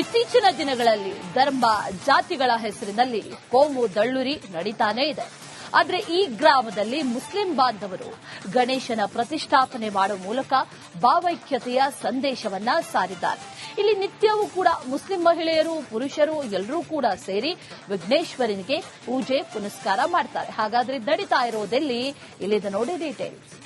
ಇತ್ತೀಚಿನ ದಿನಗಳಲ್ಲಿ ಧರ್ಮ ಜಾತಿಗಳ ಹೆಸರಿನಲ್ಲಿ ಕೋಮು ದಳ್ಳುರಿ ನಡೀತಾನೇ ಇದೆ. ಆದರೆ ಈ ಗ್ರಾಮದಲ್ಲಿ ಮುಸ್ಲಿಂ ಬಾಂಧವರು ಗಣೇಶನ ಪ್ರತಿಷ್ಠಾಪನೆ ಮಾಡುವ ಮೂಲಕ ಭಾವೈಕ್ಯತೆಯ ಸಂದೇಶವನ್ನ ಸಾರಿದ್ದಾರೆ. ಇಲ್ಲಿ ನಿತ್ಯವೂ ಕೂಡ ಮುಸ್ಲಿಂ ಮಹಿಳೆಯರು, ಪುರುಷರು ಎಲ್ಲರೂ ಕೂಡ ಸೇರಿ ವಿಘ್ನೇಶ್ವರನಿಗೆ ಪೂಜೆ ಪುನಸ್ಕಾರ ಮಾಡ್ತಾರೆ. ಹಾಗಾದ್ರೆ ನಡೀತಾ ಇರೋದೆಲ್ಲಿ ಇಲ್ಲಿದೆ ನೋಡಿ ಡೀಟೇಲ್ಸ್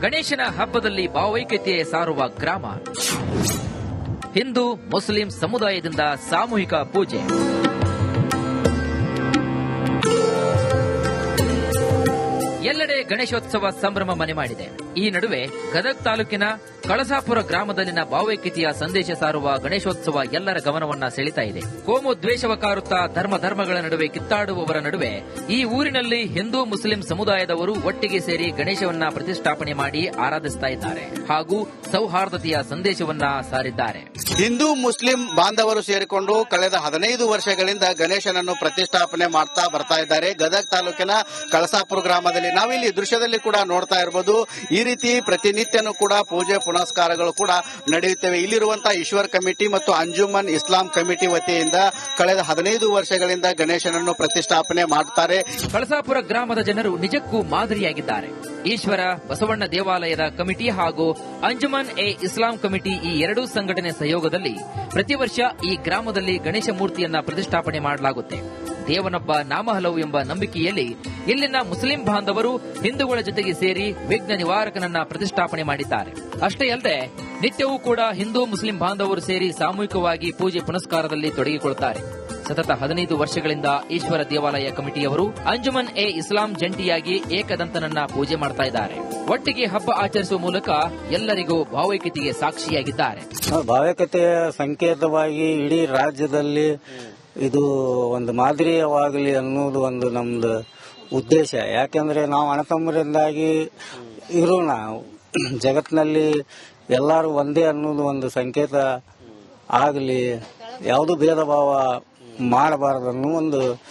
ಗಣೇಶನ ಹಬ್ಬದಲ್ಲಿ ಭಾವೈಕ್ಯತೆ ಸಾರುವ ಗ್ರಾಮ. ಹಿಂದೂ ಮುಸ್ಲಿಂ ಸಮುದಾಯದಿಂದ ಸಾಮೂಹಿಕ ಪೂಜೆ. ಎಲ್ಲೆಡೆ ಗಣೇಶೋತ್ಸವ ಸಂಭ್ರಮ ಮನೆ ಮಾಡಿದೆ. ಈ ನಡುವೆ ಗದಗ್ ತಾಲೂಕಿನ ಕಳಸಾಪುರ ಗ್ರಾಮದಲ್ಲಿನ ಭಾವೈಕ್ಯತೆಯ ಸಂದೇಶ ಸಾರುವ ಗಣೇಶೋತ್ಸವ ಎಲ್ಲರ ಗಮನವನ್ನ ಸೆಳಿತಾ ಇದೆ. ಕೋಮು ದ್ವೇಷವ ಕಾರುತ್ತಾ ಧರ್ಮ ಧರ್ಮಗಳ ನಡುವೆ ಕಿತ್ತಾಡುವವರ ನಡುವೆ ಈ ಊರಿನಲ್ಲಿ ಹಿಂದೂ ಮುಸ್ಲಿಂ ಸಮುದಾಯದವರು ಒಟ್ಟಿಗೆ ಸೇರಿ ಗಣೇಶವನ್ನ ಪ್ರತಿಷ್ಠಾಪನೆ ಮಾಡಿ ಆರಾಧಿಸ್ತಾ ಇದ್ದಾರೆ ಹಾಗೂ ಸೌಹಾರ್ದತೆಯ ಸಂದೇಶವನ್ನ ಸಾರಿದ್ದಾರೆ. ಹಿಂದೂ ಮುಸ್ಲಿಂ ಬಾಂಧವರು ಸೇರಿಕೊಂಡು ಕಳೆದ ಹದಿನೈದು ವರ್ಷಗಳಿಂದ ಗಣೇಶನನ್ನು ಪ್ರತಿಷ್ಠಾಪನೆ ಮಾಡ್ತಾ ಬರ್ತಾ ಇದ್ದಾರೆ. ಗದಗ ತಾಲೂಕಿನ ಕಳಸಾಪುರ ಗ್ರಾಮದಲ್ಲಿ ನಾವಿಲ್ಲಿ ದೃಶ್ಯದಲ್ಲಿ ಕೂಡ ನೋಡ್ತಾ ಇರಬಹುದು ಈ ರೀತಿ ಪ್ರತಿನಿತ್ಯನೂ ಕೂಡ ಪೂಜೆ ಪುನಸ್ಕಾರಗಳು ಕೂಡ ನಡೆಯುತ್ತವೆ. ಇಲ್ಲಿರುವಂತಹ ಈಶ್ವರ್ ಕಮಿಟಿ ಮತ್ತು ಅಂಜುಮನ್ ಇಸ್ಲಾಂ ಕಮಿಟಿ ವತಿಯಿಂದ ಕಳೆದ ಹದಿನೈದು ವರ್ಷಗಳಿಂದ ಗಣೇಶನನ್ನು ಪ್ರತಿಷ್ಠಾಪನೆ ಮಾಡುತ್ತಾರೆ ಕಳಸಾಪುರ ಗ್ರಾಮದ ಜನರು ನಿಜಕ್ಕೂ ಮಾದರಿಯಾಗಿದ್ದಾರೆ. ಈಶ್ವರ ಬಸವಣ್ಣ ದೇವಾಲಯದ ಕಮಿಟಿ ಹಾಗೂ ಅಂಜುಮನ್ ಎ ಇಸ್ಲಾಂ ಕಮಿಟಿ ಈ ಎರಡೂ ಸಂಘಟನೆ ಸಹಯೋಗದಲ್ಲಿ ಪ್ರತಿ ವರ್ಷ ಈ ಗ್ರಾಮದಲ್ಲಿ ಗಣೇಶ ಮೂರ್ತಿಯನ್ನ ಪ್ರತಿಷ್ಠಾಪನೆ ಮಾಡಲಾಗುತ್ತೆ. ದೇವನೊಬ್ಬ ನಾಮ ಹಲವು ಎಂಬ ನಂಬಿಕೆಯಲ್ಲಿ ಇಲ್ಲಿನ ಮುಸ್ಲಿಂ ಬಾಂಧವರು ಹಿಂದೂಗಳ ಜೊತೆಗೆ ಸೇರಿ ವಿಘ್ನ ನಿವಾರಕನನ್ನ ಪ್ರತಿಷ್ಠಾಪನೆ ಮಾಡಿದ್ದಾರೆ. ಅಷ್ಟೇ ಅಲ್ಲದೆ, ನಿತ್ಯವೂ ಕೂಡ ಹಿಂದೂ ಮುಸ್ಲಿಂ ಬಾಂಧವರು ಸೇರಿ ಸಾಮೂಹಿಕವಾಗಿ ಪೂಜೆ ಪುನಸ್ಕಾರದಲ್ಲಿ ತೊಡಗಿಕೊಳ್ಳುತ್ತಾರೆ ಸತತ ಹದಿನೈದು ವರ್ಷಗಳಿಂದ ಈಶ್ವರ ದೇವಾಲಯ ಕಮಿಟಿಯವರು ಅಂಜುಮನ್ ಎ ಇಸ್ಲಾಂ ಜಂಟಿಯಾಗಿ ಏಕದಂತನನ್ನ ಪೂಜೆ ಮಾಡ್ತಾ ಇದ್ದಾರೆ. ಒಟ್ಟಿಗೆ ಹಬ್ಬ ಆಚರಿಸುವ ಮೂಲಕ ಎಲ್ಲರಿಗೂ ಭಾವೈಕ್ಯತೆಗೆ ಸಾಕ್ಷಿಯಾಗಿದ್ದಾರೆ. ಭಾವೈಕ್ಯತೆಯ ಸಂಕೇತವಾಗಿ ಇಡೀ ರಾಜ್ಯದಲ್ಲಿ ಇದು ಒಂದು ಮಾದರಿಯವಾಗಲಿ ಅನ್ನೋದು ಒಂದು ನಮ್ದು ಉದ್ದೇಶ. ಯಾಕೆಂದ್ರೆ ನಾವು ಅಣತಮ್ಮರಿಂದಾಗಿ ಇರೋಣ ಜಗತ್ತಿನಲ್ಲಿ ಎಲ್ಲರೂ ಒಂದೇ ಅನ್ನೋದು ಒಂದು ಸಂಕೇತ ಆಗಲಿ, ಯಾವುದು ಭೇದ ಭಾವ ಮಾಡಬಾರದು ಅನ್ನೋ ಒಂದು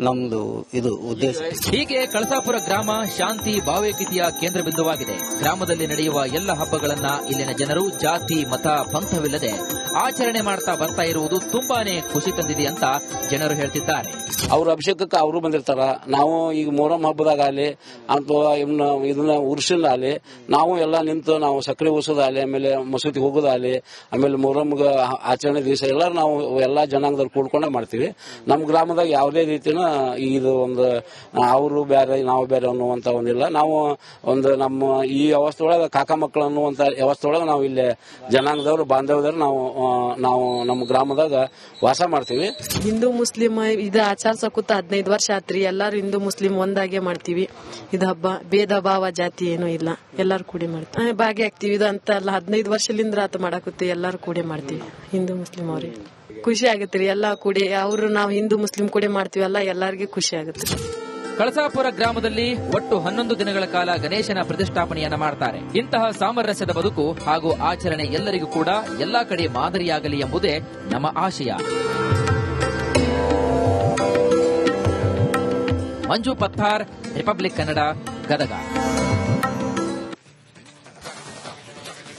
ನಮ್ದು ಇದು ಉದ್ದೇಶ. ಹೀಗೆ ಕಳಸಾಪುರ ಗ್ರಾಮ ಶಾಂತಿ ಭಾವೈಕ್ಯತೆಯ ಕೇಂದ್ರ ಬಿಂದುವಾಗಿದೆ. ಗ್ರಾಮದಲ್ಲಿ ನಡೆಯುವ ಎಲ್ಲ ಹಬ್ಬಗಳನ್ನ ಇಲ್ಲಿನ ಜನರು ಜಾತಿ, ಮತ, ಪಂಥವಿಲ್ಲದೆ ಆಚರಣೆ ಮಾಡ್ತಾ ಬರ್ತಾ ಇರುವುದು ತುಂಬಾನೇ ಖುಷಿ ತಂದಿದೆ ಅಂತ ಜನರು ಹೇಳ್ತಿದ್ದಾರೆ. ಅವ್ರ ಅಭಿಷೇಕಕ್ಕೆ ಅವರು ಬಂದಿರ್ತಾರ. ನಾವು ಈಗ ಮೊಹರಂ ಹಬ್ಬದಾಗ ಆಗಲಿ ಅಥವಾ ಇದನ್ನ ಉರ್ಸಿದಾಗಲಿ ನಾವು ಎಲ್ಲ ನಿಂತು ನಾವು ಸಕ್ಕರೆ ಉರ್ಸೋದಾಗಲಿ, ಆಮೇಲೆ ಮಸೂದಿ ಹೋಗೋದಾಗಲಿ, ಆಮೇಲೆ ಮೊರಂಗ ಆಚರಣೆ ದಿವಸ ಎಲ್ಲರೂ ನಾವು ಎಲ್ಲಾ ಜನಾಂಗದಲ್ಲಿ ಕೂಡ್ಕೊಂಡೇ ಮಾಡ್ತೀವಿ. ನಮ್ಮ ಗ್ರಾಮದಾಗ ಯಾವುದೇ ರೀತಿನ ಇದು ಒಂದು, ಅವರು ಬೇರೆ ನಾವು ಬೇರೆ ಅನ್ನುವಂತ ಒಂದಿಲ್ಲ ನಾವು ಒಂದು ನಮ್ಮ ಈ ವ್ಯವಸ್ಥೆ ಒಳಗೆ ಕಾಕಾ ಮಕ್ಕಳು ಅನ್ನುವಂತ ವ್ಯವಸ್ಥೆ ಒಳಗೆ ನಾವು ಇಲ್ಲಿ ಜನಾಂಗದವರು ಬಾಂಧವ್ಯದವ್ರು ನಾವು ನಾವು ನಮ್ಮ ಗ್ರಾಮದಾಗ ವಾಸ ಮಾಡ್ತೀವಿ. ಹಿಂದೂ ಮುಸ್ಲಿಂ ಇದು ಆಚರಿಸಕೂತ ಹದಿನೈದು ವರ್ಷ ಆತ್ರಿ. ಎಲ್ಲಾರು ಹಿಂದೂ ಮುಸ್ಲಿಂ ಒಂದಾಗೆ ಮಾಡ್ತೀವಿ. ಇದು ಹಬ್ಬ ಭೇದ ಭಾವ ಜಾತಿ ಏನೂ ಇಲ್ಲ. ಎಲ್ಲಾರು ಕೂಡಿ ಮಾಡ್ತೀವಿ. ಭಾಗಿಯಾಗ್ತೀವಿ. ಇದು ಅಂತ ಅಲ್ಲ, ಹದಿನೈದು ವರ್ಷಲಿಂದ ಆತ ಮಾಡಾಕುತ್ತೆ. ಎಲ್ಲಾರು ಕೂಡಿ ಮಾಡ್ತೀವಿ. ಹಿಂದೂ ಮುಸ್ಲಿಂ ಅವ್ರಿಗೆ ಖುಷಿ ಆಗುತ್ತೆ ರೀ. ಎಲ್ಲ ಕೂಡಿ, ಅವರು ನಾವು ಹಿಂದೂ ಮುಸ್ಲಿಂ ಕೂಡಿ ಮಾಡ್ತೀವಲ್ಲ, ಎಲ್ಲರಿಗೂ ಖುಷಿ ಆಗುತ್ತೆ. ಕಳಸಾಪುರ ಗ್ರಾಮದಲ್ಲಿ ಒಟ್ಟು ಹನ್ನೊಂದು ದಿನಗಳ ಕಾಲ ಗಣೇಶನ ಪ್ರತಿಷ್ಠಾಪನೆಯನ್ನ ಮಾಡ್ತಾರೆ. ಇಂತಹ ಸಾಮರಸ್ಯದ ಬದುಕು ಹಾಗೂ ಆಚರಣೆ ಎಲ್ಲರಿಗೂ ಕೂಡ ಎಲ್ಲಾ ಕಡೆ ಮಾದರಿಯಾಗಲಿ ಎಂಬುದೇ ನಮ್ಮ ಆಶಯ. ಮಂಜು ಪತ್ತಾರ್, ರಿಪಬ್ಲಿಕ್ ಕನ್ನಡ, ಗದಗ.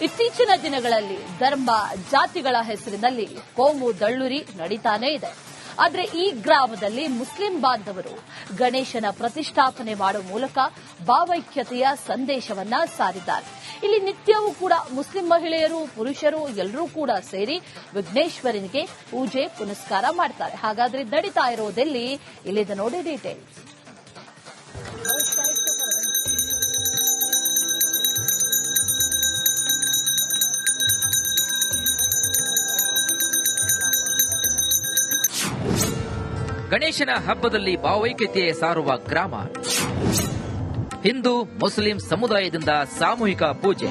ಇತ್ತೀಚಿನ ದಿನಗಳಲ್ಲಿ ಧರ್ಮ ಜಾತಿಗಳ ಹೆಸರಿನಲ್ಲಿ ಕೋಮು ದಳ್ಳುರಿ ನಡೀತಾನೇ ಇದೆ. ಆದ್ರೆ ಈ ಗ್ರಾಮದಲ್ಲಿ ಮುಸ್ಲಿಂ ಬಾಂಧವರು ಗಣೇಶನ ಪ್ರತಿಷ್ಠಾಪನೆ ಮಾಡುವ ಮೂಲಕ ಭಾವೈಕ್ಯತೆಯ ಸಂದೇಶವನ್ನ ಸಾರಿದ್ದಾರೆ. ಇಲ್ಲಿ ನಿತ್ಯವೂ ಕೂಡ ಮುಸ್ಲಿಂ ಮಹಿಳೆಯರು, ಪುರುಷರು ಎಲ್ಲರೂ ಕೂಡ ಸೇರಿ ವಿಘ್ನೇಶ್ವರನಿಗೆ ಪೂಜೆ, ಪುನಸ್ಕಾರ ಮಾಡ್ತಾರೆ. ಹಾಗಾದ್ರೆ ನಡೀತಾ ಇರೋದೆಲ್ಲಿ? ಇಲ್ಲಿದೆ ನೋಡಿ ಡೀಟೇಲ್ಸ್ ಗಣೇಶನ ಹಬ್ಬದಲ್ಲಿ ಭಾವೈಕ್ಯತೆ ಸಾರುವ ಗ್ರಾಮ. ಹಿಂದೂ, ಮುಸ್ಲಿಂ ಸಮುದಾಯದಿಂದ ಸಾಮೂಹಿಕ ಪೂಜೆ.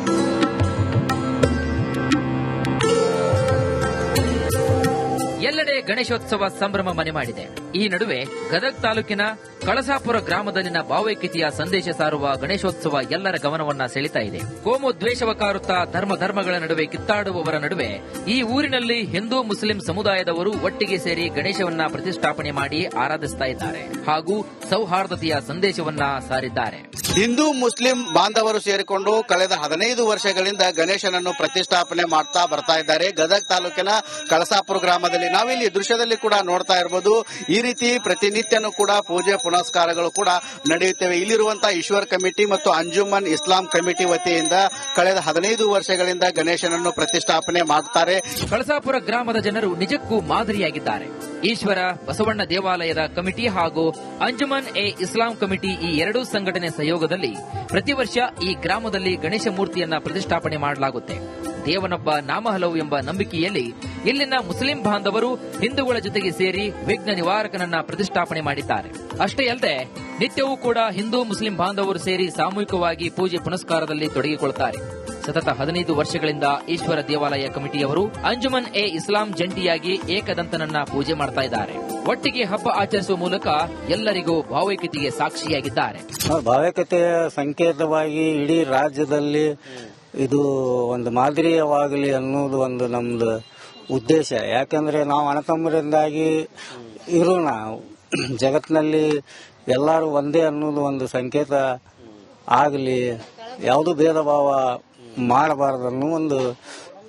ಎಲ್ಲೆಡೆ ಗಣೇಶೋತ್ಸವ ಸಂಭ್ರಮ ಮನೆ ಮಾಡಿದೆ. ಈ ನಡುವೆ ಗದಗ್ ತಾಲೂಕಿನ ಕಳಸಾಪುರ ಗ್ರಾಮದಲ್ಲಿನ ಭಾವೈಕ್ಯತೆಯ ಸಂದೇಶ ಸಾರುವ ಗಣೇಶೋತ್ಸವ ಎಲ್ಲರ ಗಮನವನ್ನ ಸೆಳೆತಾ ಇದೆ. ಕೋಮು ದ್ವೇಷವ ಕಾರುತ್ತಾ ಧರ್ಮ ಧರ್ಮಗಳ ನಡುವೆ ಕಿತ್ತಾಡುವವರ ನಡುವೆ ಈ ಊರಿನಲ್ಲಿ ಹಿಂದೂ ಮುಸ್ಲಿಂ ಸಮುದಾಯದವರು ಒಟ್ಟಿಗೆ ಸೇರಿ ಗಣೇಶವನ್ನ ಪ್ರತಿಷ್ಠಾಪನೆ ಮಾಡಿ ಆರಾಧಿಸ್ತಾ ಇದ್ದಾರೆ ಹಾಗೂ ಸೌಹಾರ್ದತೆಯ ಸಂದೇಶವನ್ನ ಸಾರಿದ್ದಾರೆ. ಹಿಂದೂ ಮುಸ್ಲಿಂ ಬಾಂಧವರು ಸೇರಿಕೊಂಡು ಕಳೆದ ಹದಿನೈದು ವರ್ಷಗಳಿಂದ ಗಣೇಶನನ್ನು ಪ್ರತಿಷ್ಠಾಪನೆ ಮಾಡ್ತಾ ಬರ್ತಾ ಇದ್ದಾರೆ. ಗದಗ್ ತಾಲೂಕಿನ ಕಳಸಾಪುರ ಗ್ರಾಮದಲ್ಲಿ ನಾವಿಲ್ಲಿ ದೃಶ್ಯದಲ್ಲಿ ಕೂಡ ನೋಡ್ತಾ ಇರಬಹುದು ಈ ರೀತಿ ಪ್ರತಿನಿತ್ಯನೂ ಕೂಡ ಪೂಜೆ ಪುನಸ್ಕಾರಗಳು ಕೂಡ ನಡೆಯುತ್ತವೆ. ಇಲ್ಲಿರುವಂತಹ ಈಶ್ವರ್ ಕಮಿಟಿ ಮತ್ತು ಅಂಜುಮನ್ ಇಸ್ಲಾಂ ಕಮಿಟಿ ವತಿಯಿಂದ ಕಳೆದ ಹದಿನೈದು ವರ್ಷಗಳಿಂದ ಗಣೇಶನನ್ನು ಪ್ರತಿಷ್ಠಾಪನೆ ಮಾಡುತ್ತಾರೆ. ಕಳಸಾಪುರ ಗ್ರಾಮದ ಜನರು ನಿಜಕ್ಕೂ ಮಾದರಿಯಾಗಿದ್ದಾರೆ. ಈಶ್ವರ ಬಸವಣ್ಣ ದೇವಾಲಯದ ಕಮಿಟಿ ಹಾಗೂ ಅಂಜುಮನ್ ಎ ಇಸ್ಲಾಂ ಕಮಿಟಿ ಈ ಎರಡೂ ಸಂಘಟನೆ ಸಹಯೋಗದಲ್ಲಿ ಪ್ರತಿ ವರ್ಷ ಈ ಗ್ರಾಮದಲ್ಲಿ ಗಣೇಶ ಮೂರ್ತಿಯನ್ನ ಪ್ರತಿಷ್ಠಾಪನೆ ಮಾಡಲಾಗುತ್ತೆ. ದೇವನೊಬ್ಬ ನಾಮಹಲವು ಎಂಬ ನಂಬಿಕೆಯಲ್ಲಿ ಇಲ್ಲಿನ ಮುಸ್ಲಿಂ ಬಾಂಧವರು ಹಿಂದೂಗಳ ಜೊತೆಗೆ ಸೇರಿ ವಿಘ್ನ ನಿವಾರಕನನ್ನ ಪ್ರತಿಷ್ಠಾಪನೆ ಮಾಡಿದ್ದಾರೆ. ಅಷ್ಟೇ ಅಲ್ಲದೆ, ನಿತ್ಯವೂ ಕೂಡ ಹಿಂದೂ ಮುಸ್ಲಿಂ ಬಾಂಧವರು ಸೇರಿ ಸಾಮೂಹಿಕವಾಗಿ ಪೂಜೆ ಪುನಸ್ಕಾರದಲ್ಲಿ ತೊಡಗಿಕೊಳ್ಳುತ್ತಾರೆ. ಸತತ ಹದಿನೈದು ವರ್ಷಗಳಿಂದ ಈಶ್ವರ ದೇವಾಲಯ ಕಮಿಟಿಯವರು ಅಂಜುಮನ್ ಎ ಇಸ್ಲಾಂ ಜಂಟಿಯಾಗಿ ಏಕದಂತನನ್ನ ಪೂಜೆ ಮಾಡ್ತಾ ಇದ್ದಾರೆ. ಒಟ್ಟಿಗೆ ಹಬ್ಬ ಆಚರಿಸುವ ಮೂಲಕ ಎಲ್ಲರಿಗೂ ಭಾವೈಕ್ಯತೆಗೆ ಸಾಕ್ಷಿಯಾಗಿದ್ದಾರೆ. ಭಾವೈಕ್ಯತೆಯ ಸಂಕೇತವಾಗಿ ಇಡೀ ರಾಜ್ಯದಲ್ಲಿ ಇದು ಒಂದು ಮಾದರಿಯವಾಗಲಿ ಅನ್ನೋದು ಒಂದು ನಮ್ದು ಉದ್ದೇಶ. ಯಾಕಂದ್ರೆ ನಾವು ಅಣತಮ್ಮರಿಂದಾಗಿ ಇರೋಣ. ಜಗತ್ತಿನಲ್ಲಿ ಎಲ್ಲರೂ ಒಂದೇ ಅನ್ನೋದು ಒಂದು ಸಂಕೇತ ಆಗಲಿ, ಯಾವುದು ಭೇದ ಭಾವ ಮಾಡಬಾರದು ಅನ್ನೋ ಒಂದು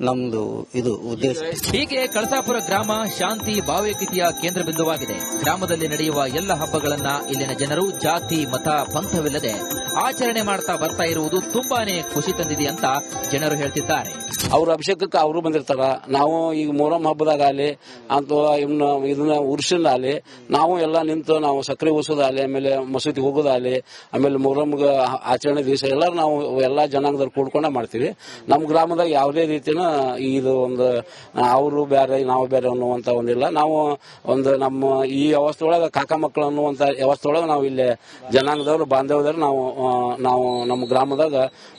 ನಮ್ದು ಇದು ಉದ್ದೇಶ. ಹೀಗೆ ಕಳಸಾಪುರ ಗ್ರಾಮ ಶಾಂತಿ ಭಾವೈಕ್ಯತೆಯ ಕೇಂದ್ರ ಬಿಂದುವಾಗಿದೆ. ಗ್ರಾಮದಲ್ಲಿ ನಡೆಯುವ ಎಲ್ಲ ಹಬ್ಬಗಳನ್ನ ಇಲ್ಲಿನ ಜನರು ಜಾತಿ ಮತ ಪಂಥವಿಲ್ಲದೆ ಆಚರಣೆ ಮಾಡ್ತಾ ಬರ್ತಾ ಇರುವುದು ತುಂಬಾನೇ ಖುಷಿ ತಂದಿದೆ ಅಂತ ಜನರು ಹೇಳ್ತಿದ್ದಾರೆ. ಅವ್ರ ಅಭಿಷೇಕಕ್ಕೆ ಅವರು ಬಂದಿರ್ತಾರ. ನಾವು ಈಗ ಮೊಹರಂ ಹಬ್ಬದಾಗ ಆಗಲಿ ಅಥವಾ ಇನ್ನು ಇದನ್ನ ಉರ್ಸಿನಾಲಿ ನಾವು ಎಲ್ಲ ನಿಂತು ನಾವು ಸಕ್ಕರೆ ಉಸೋದಾಗಲಿ ಆಮೇಲೆ ಮಸೂದಿ ಹೋಗೋದಾಗಲಿ ಆಮೇಲೆ ಮೊರಂ ಆಚರಣೆ ದಿವಸ ಎಲ್ಲರೂ ನಾವು ಎಲ್ಲಾ ಜನಾಂಗದವ್ರು ಕೂಡ್ಕೊಂಡ ಮಾಡ್ತೀವಿ. ನಮ್ಮ ಗ್ರಾಮದಾಗ ಯಾವುದೇ ರೀತಿನ ಇದು ಒಂದು ಅವರು ಬೇರೆ ನಾವು ಬೇರೆ ಅನ್ನುವಂತ ಒಂದಿಲ್ಲ. ನಾವು ಒಂದು ನಮ್ಮ ಈ ವ್ಯವಸ್ಥೆ ಒಳಗೆ ಕಾಕ ಮಕ್ಕಳು ಅನ್ನುವಂತ ವ್ಯವಸ್ಥೆ ಒಳಗೆ ನಾವು ಇಲ್ಲಿ ಜನಾಂಗದವರು ಬಾಂಧವ್ಯದವ್ರು ನಾವು ನಾವು ನಮ್ಮ ಗ್ರಾಮದಾಗ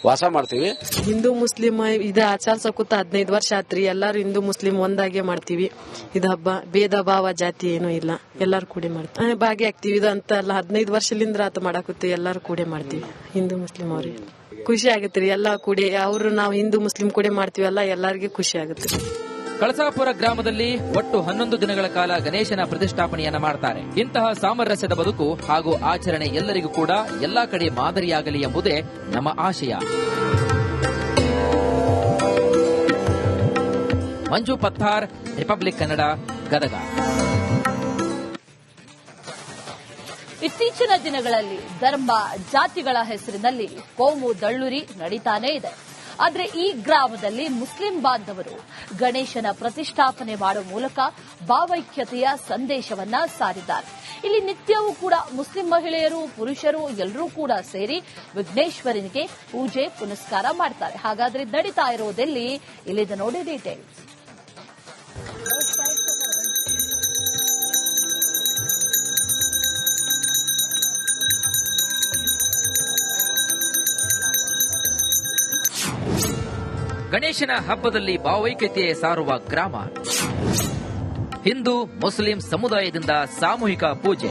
ವಾಸ ಮಾಡ್ತೀವಿ. ಹಿಂದೂ, ಮುಸ್ಲಿಂ ಇದು ಆಚಾರ್ಸಕುತ್ತ ಹದಿನೈದು ವರ್ಷ ಆತ್ರಿ. ಎಲ್ಲಾರು ಹಿಂದೂ, ಮುಸ್ಲಿಂ ಒಂದಾಗೆ ಮಾಡ್ತೀವಿ. ಇದು ಹಬ್ಬ, ಭೇದ ಭಾವ ಜಾತಿ ಏನೂ ಇಲ್ಲ. ಎಲ್ಲಾರು ಕೂಡಿ ಮಾಡ್ತೀವಿ ಭಾಗಿಯಾಗ್ತೀವಿ. ಇದು ಅಂತ ಅಲ್ಲ ಹದಿನೈದು ವರ್ಷಲಿಂದ ಆತ ಮಾಡಾಕುತ್ತೆ. ಎಲ್ಲಾರು ಕೂಡಿ ಮಾಡ್ತೀವಿ. ಹಿಂದೂ, ಮುಸ್ಲಿಂ ಅವ್ರಿಗೆ. ಖುಷಿ ರೀ, ಎಲ್ಲ ಕೂಡಿ. ಅವರು ನಾವು ಹಿಂದೂ, ಮುಸ್ಲಿಂ ಕೂಡಿ ಮಾಡ್ತೀವಲ್ಲ, ಎಲ್ಲರಿಗೆ ಖುಷಿ ಆಗುತ್ತೆ. ಕಳಸಾಪುರ ಗ್ರಾಮದಲ್ಲಿ ಒಟ್ಟು ಹನ್ನೊಂದು ದಿನಗಳ ಕಾಲ ಗಣೇಶನ ಪ್ರತಿಷ್ಠಾಪನೆಯನ್ನ ಮಾಡ್ತಾರೆ. ಇಂತಹ ಸಾಮರಸ್ಯದ ಬದುಕು ಹಾಗೂ ಆಚರಣೆ ಎಲ್ಲರಿಗೂ ಕೂಡ ಎಲ್ಲಾ ಕಡೆ ಮಾದರಿಯಾಗಲಿ ಎಂಬುದೇ ನಮ್ಮ ಆಶಯ. ಮಂಜು ಪತ್ತಾರ್, ರಿಪಬ್ಲಿಕ್ ಕನ್ನಡ, ಗದಗ. ಇತ್ತೀಚಿನ ದಿನಗಳಲ್ಲಿ ಧರ್ಮ ಜಾತಿಗಳ ಹೆಸರಿನಲ್ಲಿ ಕೋಮು ದಳ್ಳುರಿ ನಡೀತಾನೇ ಇದೆ. ಆದರೆ ಈ ಗ್ರಾಮದಲ್ಲಿ ಮುಸ್ಲಿಂ ಬಾಂಧವರು ಗಣೇಶನ ಪ್ರತಿಷ್ಠಾಪನೆ ಮಾಡುವ ಮೂಲಕ ಭಾವೈಕ್ಯತೆಯ ಸಂದೇಶವನ್ನ ಸಾರಿದ್ದಾರೆ. ಇಲ್ಲಿ ನಿತ್ಯವೂ ಕೂಡ ಮುಸ್ಲಿಂ ಮಹಿಳೆಯರು, ಪುರುಷರು ಎಲ್ಲರೂ ಕೂಡ ಸೇರಿ ವಿಘ್ನೇಶ್ವರನಿಗೆ ಪೂಜೆ, ಪುನಸ್ಕಾರ ಮಾಡ್ತಾರೆ. ಹಾಗಾದ್ರೆ ನಡೀತಾ ಇರೋದೆಲ್ಲಿ ಇಲ್ಲಿದೆ ನೋಡಿ ಡೀಟೇಲ್ಸ್ ಗಣೇಶನ ಹಬ್ಬದಲ್ಲಿ ಭಾವೈಕ್ಯತೆ ಸಾರುವ ಗ್ರಾಮ. ಹಿಂದೂ ಮುಸ್ಲಿಂ ಸಮುದಾಯದಿಂದ ಸಾಮೂಹಿಕ ಪೂಜೆ.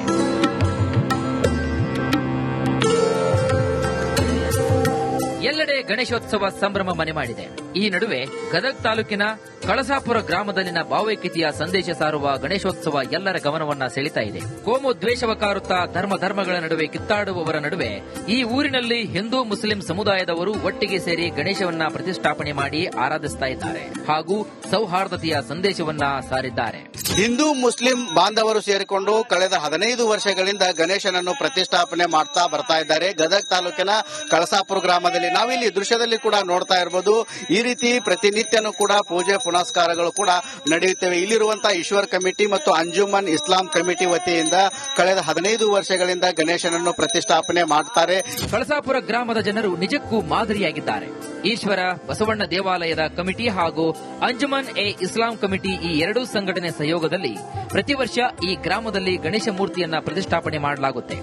ಎಲ್ಲೆಡೆ ಗಣೇಶೋತ್ಸವ ಸಂಭ್ರಮ ಮನೆ ಮಾಡಿದೆ. ಈ ನಡುವೆ ಗದಗ್ ತಾಲೂಕಿನ ಕಳಸಾಪುರ ಗ್ರಾಮದಲ್ಲಿನ ಭಾವೈಕ್ಯತೆಯ ಸಂದೇಶ ಸಾರುವ ಗಣೇಶೋತ್ಸವ ಎಲ್ಲರ ಗಮನವನ್ನ ಸೆಳಿತಾ ಇದೆ. ಕೋಮು ದ್ವೇಷವ ಕಾರುತ್ತಾ ಧರ್ಮ ಧರ್ಮಗಳ ನಡುವೆ ಕಿತ್ತಾಡುವವರ ನಡುವೆ ಈ ಊರಿನಲ್ಲಿ ಹಿಂದೂ ಮುಸ್ಲಿಂ ಸಮುದಾಯದವರು ಒಟ್ಟಿಗೆ ಸೇರಿ ಗಣೇಶವನ್ನ ಪ್ರತಿಷ್ಠಾಪನೆ ಮಾಡಿ ಆರಾಧಿಸ್ತಾ ಇದ್ದಾರೆ ಹಾಗೂ ಸೌಹಾರ್ದತೆಯ ಸಂದೇಶವನ್ನ ಸಾರಿದ್ದಾರೆ. ಹಿಂದೂ ಮುಸ್ಲಿಂ ಬಾಂಧವರು ಸೇರಿಕೊಂಡು ಕಳೆದ ಹದಿನೈದು ವರ್ಷಗಳಿಂದ ಗಣೇಶನನ್ನು ಪ್ರತಿಷ್ಠಾಪನೆ ಮಾಡ್ತಾ ಬರ್ತಾ ಇದ್ದಾರೆ. ಗದಗ ತಾಲೂಕಿನ ಕಳಸಾಪುರ ಗ್ರಾಮದಲ್ಲಿ ನಾವಿಲ್ಲಿ ದೃಶ್ಯದಲ್ಲಿ ಕೂಡ ನೋಡ್ತಾ ಇರಬಹುದು ಈ ರೀತಿ ಪ್ರತಿನಿತ್ಯನೂ ಕೂಡ ಪೂಜೆ, ಪುನಸ್ಕಾರಗಳು ಕೂಡ ನಡೆಯುತ್ತವೆ. ಇಲ್ಲಿರುವಂತಹ ಈಶ್ವರ್ ಕಮಿಟಿ ಮತ್ತು ಅಂಜುಮನ್ ಇಸ್ಲಾಂ ಕಮಿಟಿ ವತಿಯಿಂದ ಕಳೆದ ಹದಿನೈದು ವರ್ಷಗಳಿಂದ ಗಣೇಶನನ್ನು ಪ್ರತಿಷ್ಠಾಪನೆ ಮಾಡ್ತಾರೆ. ಕಳಸಾಪುರ ಗ್ರಾಮದ ಜನರು ನಿಜಕ್ಕೂ ಮಾದರಿಯಾಗಿದ್ದಾರೆ. ಈಶ್ವರ ಬಸವಣ್ಣ ದೇವಾಲಯದ ಕಮಿಟಿ ಹಾಗೂ ಅಂಜುಮನ್ ಎ ಇಸ್ಲಾಂ ಕಮಿಟಿ ಈ ಎರಡೂ ಸಂಘಟನೆ ಸಹಯೋಗದಲ್ಲಿ ಪ್ರತಿ ವರ್ಷ ಈ ಗ್ರಾಮದಲ್ಲಿ ಗಣೇಶ ಮೂರ್ತಿಯನ್ನ ಪ್ರತಿಷ್ಠಾಪನೆ ಮಾಡಲಾಗುತ್ತೆ.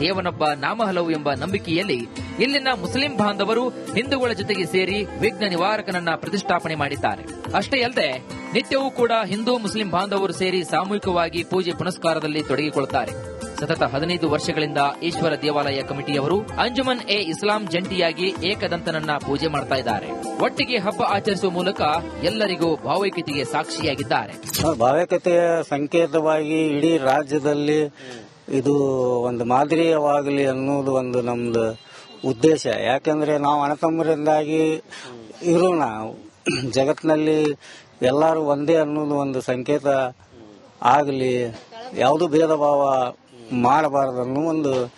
ದೇವನೊಬ್ಬ ನಾಮ ಹಲವು ಎಂಬ ನಂಬಿಕೆಯಲ್ಲಿ ಇಲ್ಲಿನ ಮುಸ್ಲಿಂ ಬಾಂಧವರು ಹಿಂದೂಗಳ ಜೊತೆಗೆ ಸೇರಿ ವಿಘ್ನ ನಿವಾರಕನನ್ನ ಪ್ರತಿಷ್ಠಾಪನೆ ಮಾಡಿದ್ದಾರೆ. ಅಷ್ಟೇ ಅಲ್ಲದೆ, ನಿತ್ಯವೂ ಕೂಡ ಹಿಂದೂ ಮುಸ್ಲಿಂ ಬಾಂಧವರು ಸೇರಿ ಸಾಮೂಹಿಕವಾಗಿ ಪೂಜೆ ಪುನಸ್ಕಾರದಲ್ಲಿ ತೊಡಗಿಕೊಳ್ಳುತ್ತಾರೆ. ಸತತ ಹದಿನೈದು ವರ್ಷಗಳಿಂದ ಈಶ್ವರ ದೇವಾಲಯ ಕಮಿಟಿಯವರು ಅಂಜುಮನ್ ಎ ಇಸ್ಲಾಂ ಜಂಟಿಯಾಗಿ ಏಕದಂತನನ್ನ ಪೂಜೆ ಮಾಡ್ತಾ ಇದ್ದಾರೆ. ಒಟ್ಟಿಗೆ ಹಬ್ಬ ಆಚರಿಸುವ ಮೂಲಕ ಎಲ್ಲರಿಗೂ ಭಾವೈಕ್ಯತೆಗೆ ಸಾಕ್ಷಿಯಾಗಿದ್ದಾರೆ. ಭಾವೈಕ್ಯತೆಯ ಸಂಕೇತವಾಗಿ ಇಡೀ ರಾಜ್ಯದಲ್ಲಿ ಇದು ಒಂದು ಮಾದರಿಯವಾಗಲಿ ಅನ್ನೋದು ಒಂದು ನಮ್ದು ಉದ್ದೇಶ. ಯಾಕಂದ್ರೆ ನಾವು ಅಣತಮ್ಮರಿಂದಾಗಿ ಇರೋಣ ಜಗತ್ತಿನಲ್ಲಿ ಎಲ್ಲರೂ ಒಂದೇ ಅನ್ನೋದು ಒಂದು ಸಂಕೇತ ಆಗಲಿ, ಯಾವುದು ಭೇದ ಭಾವ ಮಾಡಬಾರದು ಅನ್ನೋ ಒಂದು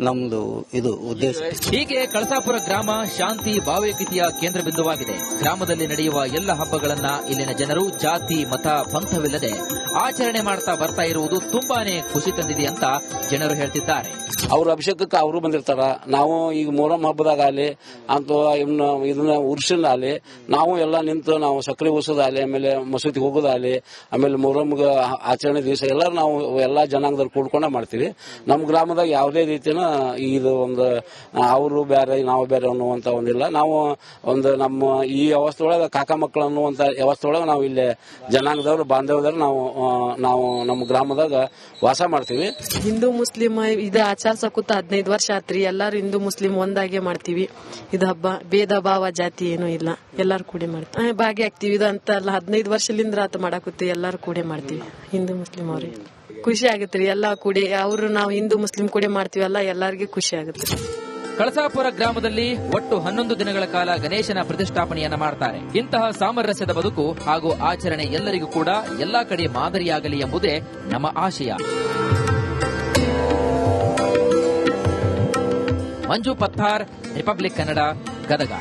ನಮ್ದು ಇದು ಉದ್ದೇಶ. ಹೀಗೆ ಕಳಸಾಪುರ ಗ್ರಾಮ ಶಾಂತಿ ಭಾವೈಕ್ಯತೆಯ ಕೇಂದ್ರ ಬಿಂದುವಾಗಿದೆ. ಗ್ರಾಮದಲ್ಲಿ ನಡೆಯುವ ಎಲ್ಲ ಹಬ್ಬಗಳನ್ನ ಇಲ್ಲಿನ ಜನರು ಜಾತಿ, ಮತ, ಪಂಥವಿಲ್ಲದೆ ಆಚರಣೆ ಮಾಡ್ತಾ ಬರ್ತಾ ಇರುವುದು ತುಂಬಾನೇ ಖುಷಿ ತಂದಿದೆ ಅಂತ ಜನರು ಹೇಳ್ತಿದ್ದಾರೆ. ಅವ್ರ ಅಭಿಷೇಕಕ್ಕೆ ಅವರು ಬಂದಿರ್ತಾರ. ನಾವು ಈಗ ಮೊಹರಂ ಹಬ್ಬದಾಗ ಆಗಲಿ ಅಥವಾ ಇನ್ನು ಇದನ್ನ ಉರ್ಷನ್ ನಾವು ಎಲ್ಲ ನಿಂತು ನಾವು ಸಕ್ಕರೆ ಉರ್ಸೋದಾಗಲಿ, ಆಮೇಲೆ ಮಸೂದಿಗೆ ಹೋಗೋದಾಗಲಿ, ಆಮೇಲೆ ಮೊಹರಂಗ ಆಚರಣೆ ದಿವಸ ಎಲ್ಲರೂ ನಾವು ಎಲ್ಲ ಜನಾಂಗದಲ್ಲಿ ಕೂಡ್ಕೊಂಡ ಮಾಡ್ತೀವಿ. ನಮ್ಮ ಗ್ರಾಮದಾಗ ಯಾವುದೇ ರೀತಿನ ಇದು ಒಂದು ಅವರು ಬೇರೆ ನಾವು ಬೇರೆ ಅನ್ನುವಂತ ಒಂದಿಲ್ಲ. ನಾವು ಒಂದು ನಮ್ಮ ಈ ವ್ಯವಸ್ಥೆ ಒಳಗೆ ಕಾಕಾ ಮಕ್ಕಳು ಅನ್ನುವಂತ ವ್ಯವಸ್ಥೆ ಒಳಗೆ ನಾವು ಇಲ್ಲಿ ಜನಾಂಗದವರು ಬಾಂಧವ್ಯದವ್ರು ನಾವು ನಾವು ನಮ್ಮ ಗ್ರಾಮದಾಗ ವಾಸ ಮಾಡ್ತೀವಿ. ಹಿಂದೂ ಮುಸ್ಲಿಂ ಇದು ಆಚರಿಸಕೂತ ಹದಿನೈದು ವರ್ಷ ಆತ್ರಿ. ಎಲ್ಲಾರು ಹಿಂದೂ ಮುಸ್ಲಿಂ ಒಂದಾಗೆ ಮಾಡ್ತೀವಿ. ಇದು ಹಬ್ಬ, ಭೇದ ಭಾವ ಜಾತಿ ಏನು ಇಲ್ಲ. ಎಲ್ಲಾರು ಕೂಡಿ ಮಾಡ್ತೀವಿ ಭಾಗಿಯಾಗ್ತೀವಿ. ಇದು ಅಂತ ಅಲ್ಲ, ಹದಿನೈದು ವರ್ಷಲಿಂದ ಆತ ಮಾಡಾಕುತ್ತೆ. ಎಲ್ಲಾರು ಕೂಡಿ ಮಾಡ್ತೀವಿ. ಹಿಂದೂ ಮುಸ್ಲಿಂ ಅವ್ರಿಗೆ ಖುಷಿ ಆಗತ್ರಿ ಎಲ್ಲ ಕೂಡಿ, ಅವರು ನಾವು ಹಿಂದೂ ಮುಸ್ಲಿಂ ಕೂಡಿ ಮಾಡ್ತೀವಲ್ಲ, ಎಲ್ಲರಿಗೂ ಖುಷಿ ಆಗುತ್ತೆ. ಕಳಸಾಪುರ ಗ್ರಾಮದಲ್ಲಿ ಒಟ್ಟು ಹನ್ನೊಂದು ದಿನಗಳ ಕಾಲ ಗಣೇಶನ ಪ್ರತಿಷ್ಠಾಪನೆಯನ್ನ ಮಾಡ್ತಾರೆ. ಇಂತಹ ಸಾಮರಸ್ಯದ ಬದುಕು ಹಾಗೂ ಆಚರಣೆ ಎಲ್ಲರಿಗೂ ಕೂಡ ಎಲ್ಲಾ ಕಡೆ ಮಾದರಿಯಾಗಲಿ ಎಂಬುದೇ ನಮ್ಮ ಆಶಯ. ಮಂಜು ಪತ್ತಾರ್, ರಿಪಬ್ಲಿಕ್ ಕನ್ನಡ, ಗದಗ.